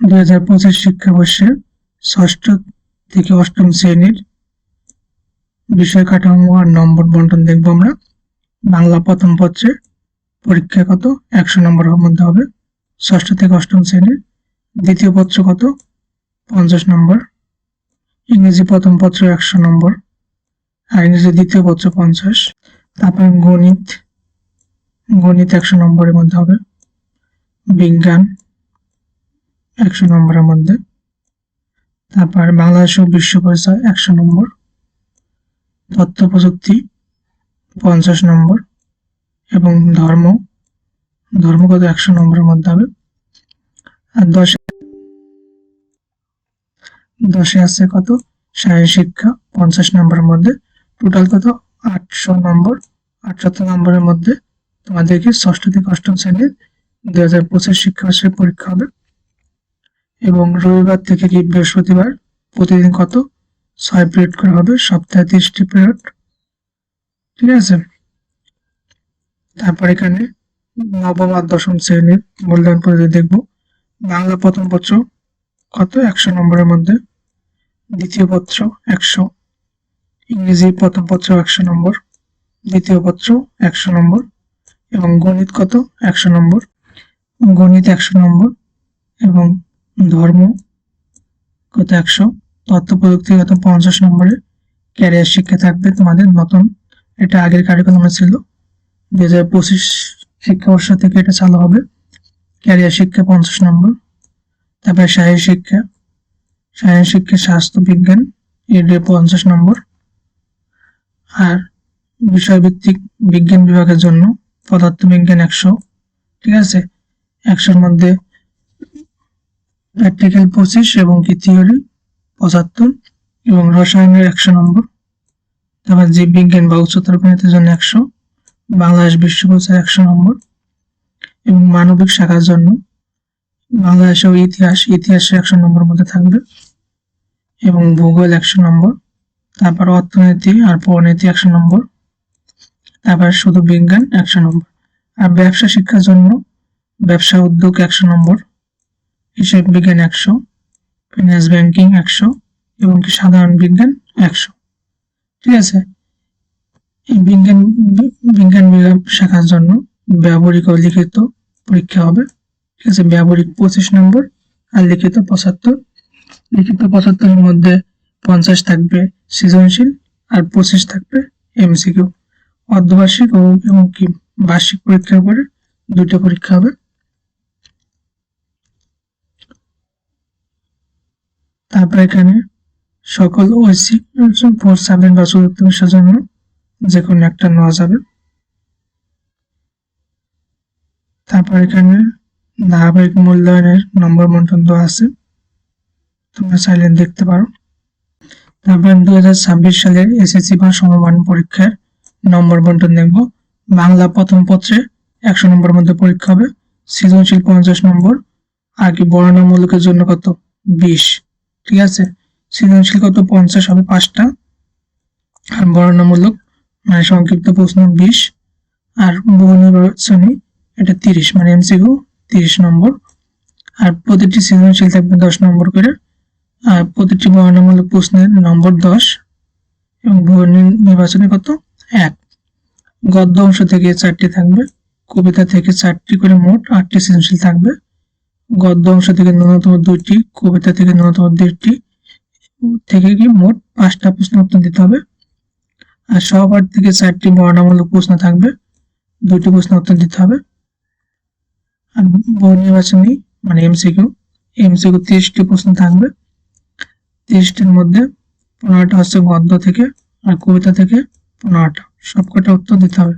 দুই হাজার পঁচিশ শিক্ষাবর্ষে ষষ্ঠ থেকে অষ্টম শ্রেণির বিষয় কাঠামো আর নম্বর বন্টন দেখব আমরা। বাংলা প্রথম পত্রের পরীক্ষা কত? একশো নম্বরের মধ্যে হবে। ষষ্ঠ থেকে অষ্টম শ্রেণির দ্বিতীয় পত্র কত? পঞ্চাশ নম্বর। ইংরেজি প্রথম পত্র একশো নম্বর আর ইংরেজি দ্বিতীয় পত্র পঞ্চাশ। তারপর গণিত গণিত একশো নম্বরের মধ্যে হবে। বিজ্ঞান একশো নম্বরের মধ্যে। তারপর বাংলাদেশ ও বিশ্ব পরিচয় একশো নম্বর। তথ্য প্রযুক্তি পঞ্চাশ নম্বর। এবং ধর্ম, ধর্মগত একশো নম্বরের মধ্যে হবে। আর দশে দশে আছে কত? শারীরিক শিক্ষা পঞ্চাশ নম্বরের মধ্যে। টোটাল কত? আটশো নম্বর। আটশত নম্বরের মধ্যে তোমাদেরকে ষষ্ঠ থেকে অষ্টম শ্রেণির দুই হাজার পঁচিশ শিক্ষাবর্ষের পরীক্ষা হবে। এবং রবিবার থেকে কি বৃহস্পতিবার? প্রতিদিন কত? ছয় পিরিয়ড করে হবে, সপ্তাহে তিরিশটি পিরিয়ড ঠিক আছে? তারপর এখানে নবম আর দশম শ্রেণির মূল্যায়ন পদ্ধতি দেখব। বাংলা প্রথম পত্র কত? একশো নম্বরের মধ্যে। দ্বিতীয় পত্র একশো। ইংরেজি প্রথম পত্র একশো নম্বর। দ্বিতীয় পত্র একশো নম্বর। এবং গণিত কত? একশো নম্বর। গণিত একশো নম্বর। এবং ধর্ম কত একশো তথ্য প্রযুক্তিগত পঞ্চাশ নম্বরে ক্যারিয়ার শিক্ষা থাকবে তোমাদের নতুন। এটা আগের কারিকুলামে ছিল। দুই হাজার পঁচিশ শিক্ষাবর্ষ থেকে এটা চালু হবে। ক্যারিয়ার শিক্ষা পঞ্চাশ নম্বর। তারপরে শারীরিক শিক্ষা। শারীরিক শিক্ষা, স্বাস্থ্য বিজ্ঞান, এর পঞ্চাশ নম্বর। আর বিষয়ভিত্তিক বিজ্ঞান বিভাগের জন্য পদার্থবিজ্ঞান একশো। ঠিক আছে? একশোর মধ্যে প্র্যাকটিক্যাল পঁচিশ এবং কি থিওরি পঁচাত্তর। এবং রসায়নের একশো নম্বর। তারপর জীববিজ্ঞান বা উচ্চতর গণিতের জন্য একশো। বাংলাদেশ বিশ্বকোষের একশো নম্বর। এবং মানবিক শাখার জন্য। বাংলাদেশ ও ইতিহাস ইতিহাসের একশো নম্বর মধ্যে থাকবে। এবং ভূগোল একশো নম্বর। তারপর অর্থনীতি আর পরিণীতি একশো নম্বর। তারপর শুধু বিজ্ঞান একশো নম্বর। আর ব্যবসা শিক্ষার জন্য ব্যবসা উদ্যোগ একশো নম্বর। হিসাব বিজ্ঞান একশো ফিনান্স ব্যাংকিং একশো এবং কি সাধারণ বিজ্ঞান একশো। ঠিক আছে? এই বিজ্ঞান বিজ্ঞান বিভাগ শাখার জন্য ব্যবহারিক ও লিখিত পরীক্ষা হবে। ঠিক আছে? ব্যবহারিক পঁচিশ নম্বর আর লিখিত পঁচাত্তর। লিখিত পঁচাত্তরের মধ্যে পঞ্চাশ থাকবে সৃজনশীল আর পঁচিশ থাকবে এমসিকিউ। অর্ধবার্ষিক এবং কি বার্ষিক পরীক্ষার পরে দুটো পরীক্ষা হবে। তারপর এখানে সকল ঐচ্ছিক ফোর সাবজেক্ট বা চতুর্থ বিষয়ের জন্য যে কোনো একটা নেওয়া যাবে। তারপর এখানে ধারাবাহিক মূল্যায়নের নম্বর বন্টন দেওয়া আছে। তোমরা চাইলে দেখতে পারো। তারপর দু সালের এসএসসি বা সমমান পরীক্ষার নম্বর বন্টন দেখব। বাংলা প্রথম পত্রে একশো নম্বরের মধ্যে পরীক্ষা হবে। সৃজনশীল পঞ্চাশ নম্বর। আর কি বর্ণনামূলকের জন্য কত? বিশ। ঠিক আছে? সৃজনশীল কত? পঞ্চাশ হবে পাঁচটা। আর বর্ণনামূলক মানে সংক্ষিপ্ত প্রশ্ন বিশ। আর বহু নির্বাচনী এটা তিরিশ মানে এমসিকিউ, তিরিশ নম্বর। আর প্রতিটি সৃজনশীল থাকবে দশ নম্বর করে। আর প্রতিটি বর্ণনামূলক প্রশ্নের নম্বর দশ। এবং বহু নির্বাচনী কত? এক। গদ্য অংশ থেকে চারটি থাকবে, কবিতা থেকে চারটি করে মোট আটটি সৃজনশীল থাকবে। গদ্য অংশ থেকে ন্যূনতম দুইটি, কবিতা থেকে ন্যূনতম দুইটি থেকে কি মোট পাঁচটা প্রশ্ন উত্তর দিতে হবে। আর সহপাঠ থেকে চারটি বর্ণামূলক প্রশ্ন থাকবে দুটি প্রশ্ন উত্তর দিতে হবে। আর বহু নির্বাচনী মানে এমসিকিউ এমসিকিউ তিরিশটি প্রশ্ন থাকবে। তিরিশটির মধ্যে পনেরোটা হচ্ছে গদ্য থেকে আর কবিতা থেকে পনেরোটা। সবকটা উত্তর দিতে হবে।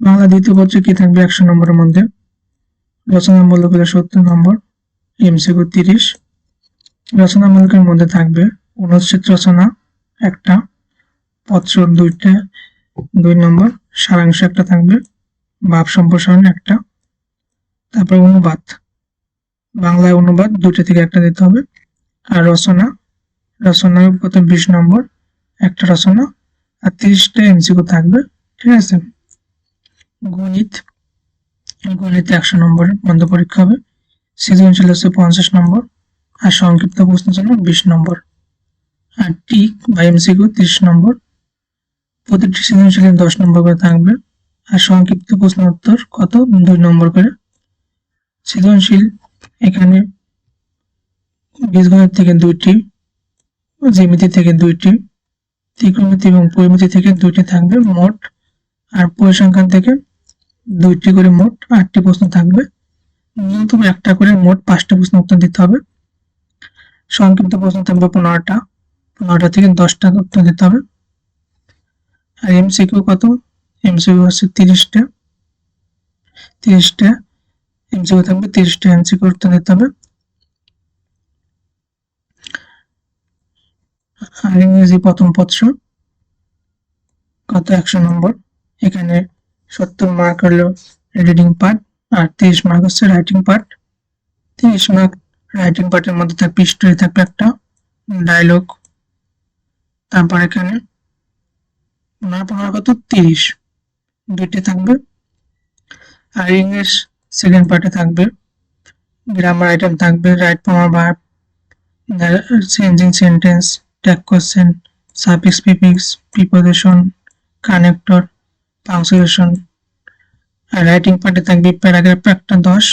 বাংলা দ্বিতীয় পত্রে কি থাকবে একশো নম্বরের মধ্যে? রচনামূলক হলে সত্তর নম্বর, এমসিকিউ তিরিশ। রচনামূলকের মধ্যে থাকবে অনুচ্ছেদ রচনা একটা, পত্র দুইটা, দুই নম্বর, সারাংশ একটা থাকবে, ভাব সম্প্রসারণ একটা, তারপর অনুবাদ। বাংলায় অনুবাদ দুইটা থেকে একটা দিতে হবে। আর রচনা রচনা কত বিশ নম্বর, একটা রচনা, আর তিরিশটা এমসিকিউ থাকবে। ঠিক আছে? গণিত গণিতে একশো নম্বরের বন্ধ পরীক্ষা হবে। সৃজনশীল হচ্ছে পঞ্চাশ নম্বর আর সংক্ষিপ্ত প্রশ্নের জন্য বিশ নম্বর আর টিক বা এমসিকিউ তিরিশ নম্বর প্রতিটি সৃজনশীলে দশ নম্বর করে থাকবে। আর সংক্ষিপ্ত প্রশ্ন উত্তর কত? দুই নম্বর করে। সৃজনশীল এখানে বীজগণিত থেকে দুইটি, জ্যামিতি থেকে দুইটি, ত্রিকোণমিতি এবং পরিমিতি থেকে দুইটি থাকবে মোট। আর পরিসংখ্যান থেকে দুইটি করে মোট আটটি প্রশ্ন থাকবে। ন্যূনতম একটা করে মোট পাঁচটা প্রশ্ন উত্তর দিতে হবে। সংক্ষিপ্ত প্রশ্ন থাকবে পনেরোটা। পনেরোটা থেকে দশটা উত্তর দিতে হবে। আর এমসিকিউ কত? এমসিকিউ হচ্ছে তিরিশটা। তিরিশটা। এমসিকিউ থাকবে তিরিশটা। এমসিকিউ উত্তর দিতে হবে। আর ইংরেজি প্রথম পত্র কত? একশো নম্বর। এখানে সত্তর মার্ক হলো রিডিং পার্ট আর তিরিশ মার্ক হচ্ছে রাইটিং পার্ট তিরিশ মার্ক রাইটিং পার্টের মধ্যে থাকবে স্টোরি থাকবে একটা ডায়লগ তারপর এখানে পনেরো পনেরো কত? তিরিশ। দুইটি থাকবে। আর ইংলিশ সেকেন্ড পার্টে থাকবে। গ্রামার আইটেম থাকবে right form of verb changing sentence tag question suffix prefix preposition connector punctuation writing পার্টে থাকবে প্যারাগ্রাফ একটা দশ,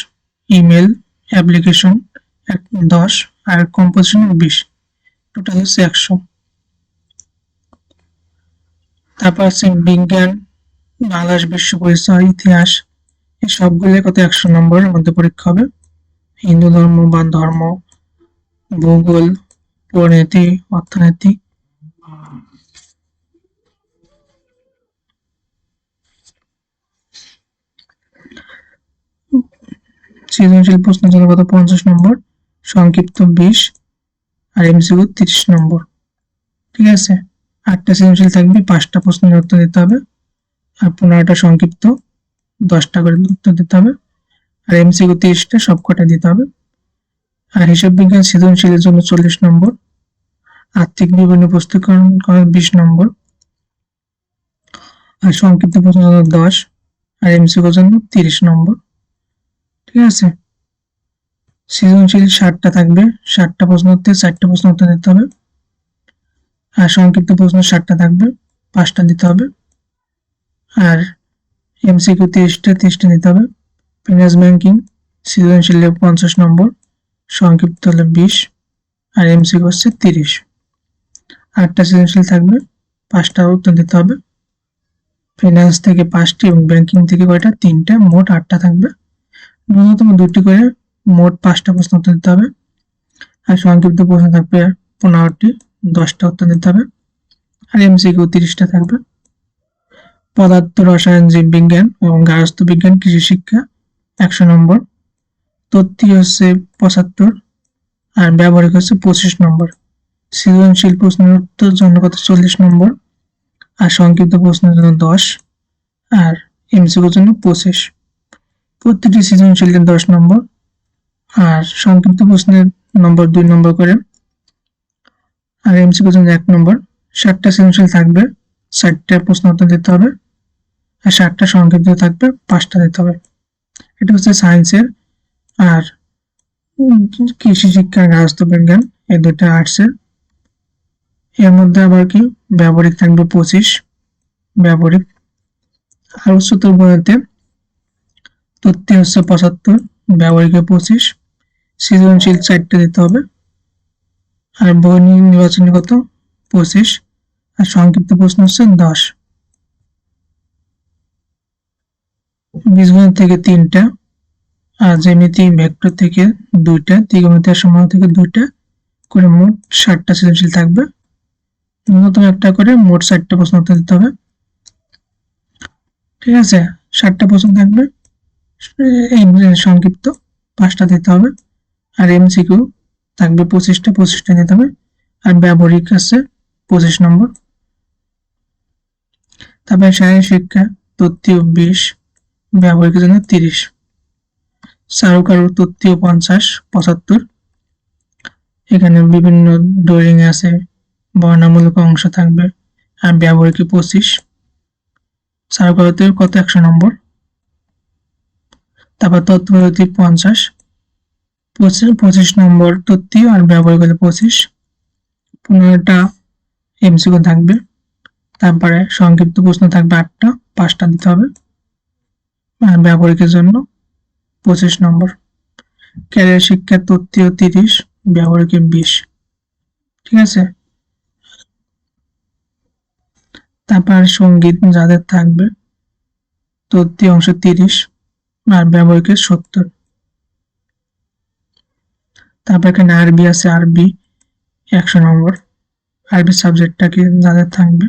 ইমেল, অ্যাপ্লিকেশন দশ, আর কম্পোজিশন বিশ। টোটাল হচ্ছে একশো। তারপর আছে বিজ্ঞান, বাংলাদেশ বিশ্ব পরিচয়, ইতিহাস। এই সবগুলো কত একশো নম্বরের মধ্যে পরীক্ষা হবে। হিন্দু ধর্ম বা ধর্ম, ভূগোল, পরিণতি, অর্থনীতি। সৃজনশীল প্রশ্ন জন্য কত পঞ্চাশ নম্বর, সংক্ষিপ্ত বিশ, আর এমসিকিউ তিরিশ নম্বর। ঠিক আছে? আটটা সৃজনশীল থাকবে, পাঁচটা প্রশ্নের উত্তর দিতে হবে, আর পনেরোটা সংক্ষিপ্ত, দশটা করে উত্তর দিতে হবে, আর এমসিকিউ তিরিশটা সবকটা দিতে হবে। আর হিসাব বিজ্ঞান সৃজনশীলের জন্য চল্লিশ নম্বর, আর্থিক বিবরণী প্রস্তুতকরণ বিশ নম্বর, আর সংক্ষিপ্ত প্রশ্ন দশ, আর এমসিকিউর জন্য তিরিশ নম্বর। ঠিক আছে? সৃজনশীল ষাটটা থাকবে। ষাটটা প্রশ্ন উত্তর চারটা প্রশ্ন উত্তর দিতে হবে। আর সংক্ষিপ্ত প্রশ্ন ষাটটা থাকবে, পাঁচটা দিতে হবে। আর এমসিকিউ তিরিশটা তিরিশটা দিতে হবে। ফিনান্স ব্যাংকিং সৃজনশীল পঞ্চাশ নম্বর, সংক্ষিপ্ত হলে বিশ, আর এমসিকিউ হচ্ছে তিরিশ। আটটা সৃজনশীল থাকবে, পাঁচটা উত্তর দিতে হবে। ফিনান্স থেকে পাঁচটি এবং ব্যাংকিং থেকে কয়টা? তিনটা, মোট আটটা থাকবে। ন্যূনতম দুটি করে মোট পাঁচটা প্রশ্ন উত্তর দিতে হবে। আর সংক্ষিপ্ত প্রশ্ন থাকবে পনেরোটি, দশটা উত্তর দিতে হবে। আর এমসিকিউ তিরিশটা থাকবে। পদার্থ, রসায়ন জীব বিজ্ঞান এবং গার্হস্থ্য বিজ্ঞান, কৃষি শিক্ষা একশো নম্বর। তথ্য হচ্ছে পঁচাত্তর, আর ব্যবহারিক হচ্ছে পঁচিশ নম্বর। সৃজনশীল প্রশ্নের উত্তর জন্য কত চল্লিশ নম্বর। আর সংক্ষিপ্ত প্রশ্নের জন্য দশ, আর এমসিকিউর জন্য পঁচিশ। প্রতিটি সৃজনশীলের দশ নম্বর। আর সংক্ষিপ্ত প্রশ্নের নম্বর দুই নম্বর করে। আর এমসি জন্য এক নম্বর। ষাটটা সৃজনশীল থাকবে ষাটটা প্রশ্ন উত্তর দিতে হবে, আর ষাটটা সংক্ষিপ্ত থাকবে, পাঁচটা দিতে হবে। এটা হচ্ছে সায়েন্সের আর কৃষি শিক্ষা গার্হস্থ্য বিজ্ঞান, এই দুটো আর্টসের এর মধ্যে আবার কি? ব্যবহারিক থাকবে পঁচিশ। ব্যবহারিক। আর উচ্চতর বইতে তথ্য হচ্ছে পঁচাত্তর ব্যবহারিকে পঁচিশ, সৃজনশীল চারটে দিতে হবে। আর বই নির্বাচনী কত? পঁচিশ। আর সংক্ষিপ্ত প্রশ্ন হচ্ছে দশ। বীজগণিত থেকে তিনটা, আর জ্যামিতি ভেক্টর থেকে দুইটা ত্রিকোণমিতির সমূহ থেকে দুইটা, করে মোট ষাটটা সৃজনশীল থাকবে। ন্যূনতম একটা করে মোট ষাটটা প্রশ্ন উত্তর দিতে হবে। ঠিক আছে? ষাটটা প্রশ্ন থাকবে। এই সংক্ষিপ্ত পাঁচটা দিতে হবে। আর এমসিকিউ থাকবে পঁচিশটা পঁচিশটা দিতে হবে। আর ব্যবহারিক আছে পঁচিশ নম্বর। তারপরে শারীরিক শিক্ষা তত্ত্বীয় বিশ ব্যবহারিকের জন্য তিরিশ। চারুকারু তত্ত্বীয় পঞ্চাশ, পঁচাত্তর। এখানে বিভিন্ন ডোরিং আছে বর্ণামূলক অংশ থাকবে। আর ব্যবহারিক পঁচিশ। চারুকারুতে কত? একশো নম্বর। তারপর তথ্যপদ্ধতি পঞ্চাশ পঁচিশ পঁচিশ নম্বর তত্ত্বীয় আর ব্যবহারিক হলে পঁচিশ। পনেরোটা এমসিকিউ থাকবে, তারপরে সংক্ষিপ্ত প্রশ্ন থাকবে আটটা, পাঁচটা দিতে হবে। ব্যবহারিকের জন্য পঁচিশ নম্বর। ক্যারিয়ার শিক্ষা তত্ত্বীয় তিরিশ ব্যবহারিকে বিশ। ঠিক আছে? তারপর সংগীত যাদের থাকবে তত্ত্বীয় অংশ তিরিশ আর ব্যবহারিকের সত্তর। তারপর এখানে আরবি আছে, আরবি একশো নম্বর। আরবি সাবজেক্টটা কি যাদের থাকবে?